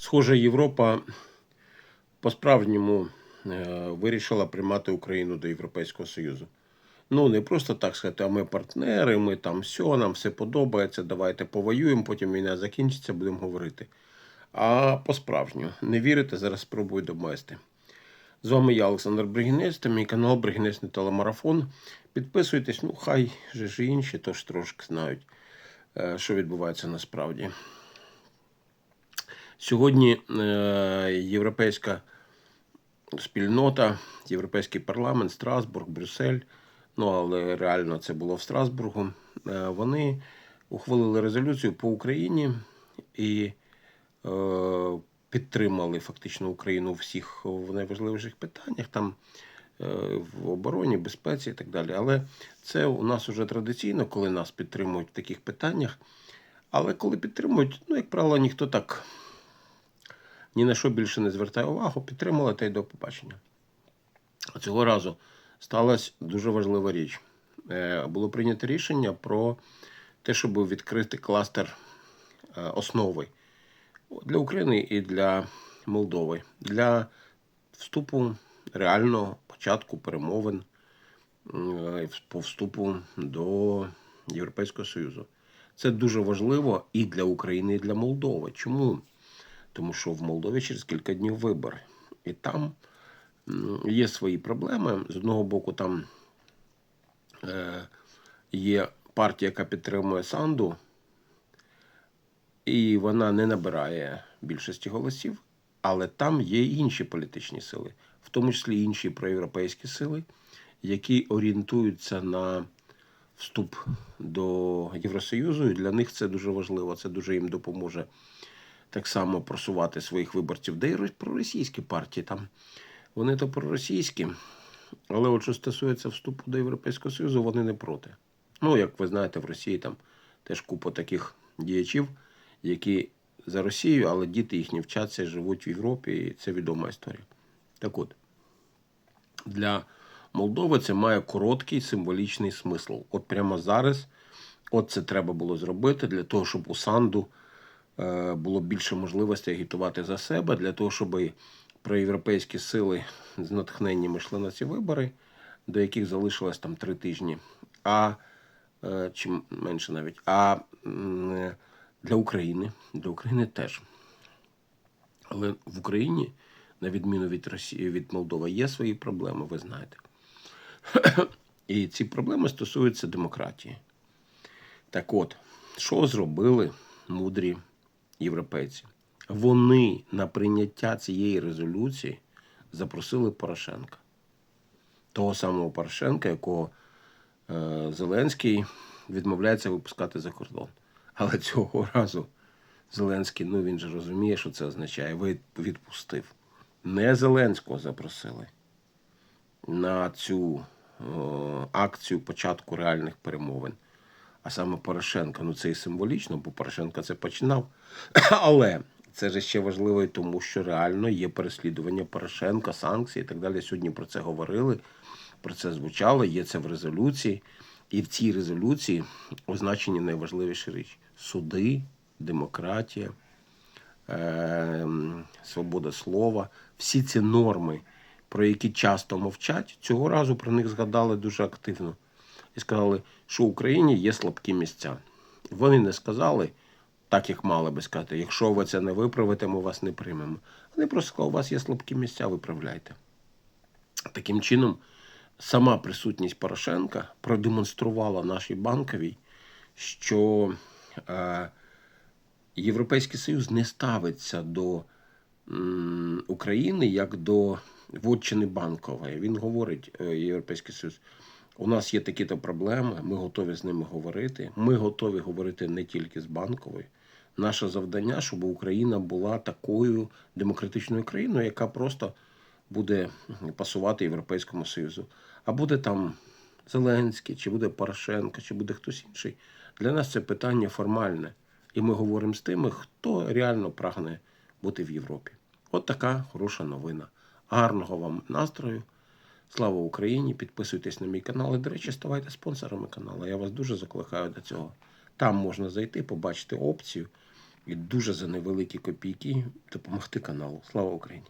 Схоже, Європа по-справжньому е, вирішила приймати Україну до Європейського Союзу. Ну, не просто так сказати, а ми партнери, ми там все, нам все подобається, давайте повоюємо, потім війна закінчиться, будемо говорити. А по-справжньому, не вірите, зараз спробую довести. З вами я, Олександр Бригінець, та мій канал Бригінець Телемарафон. Підписуйтесь, ну хай же ж інші теж трошки знають, е, що відбувається насправді. Сьогодні е, європейська спільнота, Європейський парламент, Страсбург, Брюссель, ну але реально це було в Страсбургу. е, Вони ухвалили резолюцію по Україні і е, підтримали фактично Україну у всіх в найважливіших питаннях, там в обороні, безпеці і так далі. Але це у нас уже традиційно, коли нас підтримують в таких питаннях. Але коли підтримують, ну, як правило, ніхто так ні на що більше не звертає увагу, підтримали та й до побачення. Цього разу сталася дуже важлива річ. Е, Було прийнято рішення про те, щоб відкрити кластер е, основи для України і для Молдови для вступу реального початку перемовин е, по вступу до Європейського Союзу. Це дуже важливо і для України, і для Молдови. Чому? Тому що в Молдові через кілька днів вибори. І там є свої проблеми. З одного боку, там е, є партія, яка підтримує Санду, і вона не набирає більшості голосів, але там є інші політичні сили, в тому числі інші проєвропейські сили, які орієнтуються на вступ до Євросоюзу, і для них це дуже важливо. Це дуже їм допоможе так само просувати своїх виборців. Де й проросійські партії там. Вони то проросійські, але от що стосується вступу до Європейського Союзу, вони не проти. Ну, як ви знаєте, в Росії там теж купа таких діячів, які за Росію, але діти їхні вчаться і живуть в Європі, і це відома історія. Так от, для Молдови це має короткий символічний смисл. От прямо зараз, от це треба було зробити для того, щоб у Санду було більше можливостей агітувати за себе, для того, щоб проєвропейські сили з натхненням йшли на ці вибори, до яких залишилось там три тижні. А е, чи менше навіть. А е, для України, для України теж. Але в Україні, на відміну від Росії, від Молдови, є свої проблеми, ви знаєте. І ці проблеми стосуються демократії. Так от, що зробили мудрі європейці? Вони на прийняття цієї резолюції запросили Порошенка. Того самого Порошенка, якого е, Зеленський відмовляється випускати за кордон. Але цього разу Зеленський, ну він же розуміє, що це означає. Відпустив. Не Зеленського запросили на цю е, акцію початку реальних перемовин. А саме Порошенка. Ну це і символічно, бо Порошенко це починав. Але це ж ще важливо і тому, що реально є переслідування Порошенка, санкції і так далі. Сьогодні про це говорили, про це звучало, є це в резолюції. І в цій резолюції означені найважливіші речі: суди, демократія, е, свобода слова, всі ці норми, про які часто мовчать, цього разу про них згадали дуже активно. І сказали, що в Україні є слабкі місця. Вони не сказали, так як мали би сказати, якщо ви це не виправите, ми вас не приймемо. Вони просто сказали, у вас є слабкі місця, виправляйте. Таким чином, сама присутність Порошенка продемонструвала нашій банковій, що е, Європейський Союз не ставиться до м, України як до вотчини банкової. Він говорить, е, Європейський Союз, у нас є такі-то проблеми, ми готові з ними говорити. Ми готові говорити не тільки з банковою. Наше завдання, щоб Україна була такою демократичною країною, яка просто буде пасувати Європейському Союзу. А буде там Зеленський, чи буде Порошенко, чи буде хтось інший. Для нас це питання формальне. І ми говоримо з тими, хто реально прагне бути в Європі. От така хороша новина. Гарного вам настрою. Слава Україні! Підписуйтесь на мій канал. І, до речі, ставайте спонсорами каналу. Я вас дуже закликаю до цього. Там можна зайти, побачити опцію і дуже за невеликі копійки допомогти каналу. Слава Україні!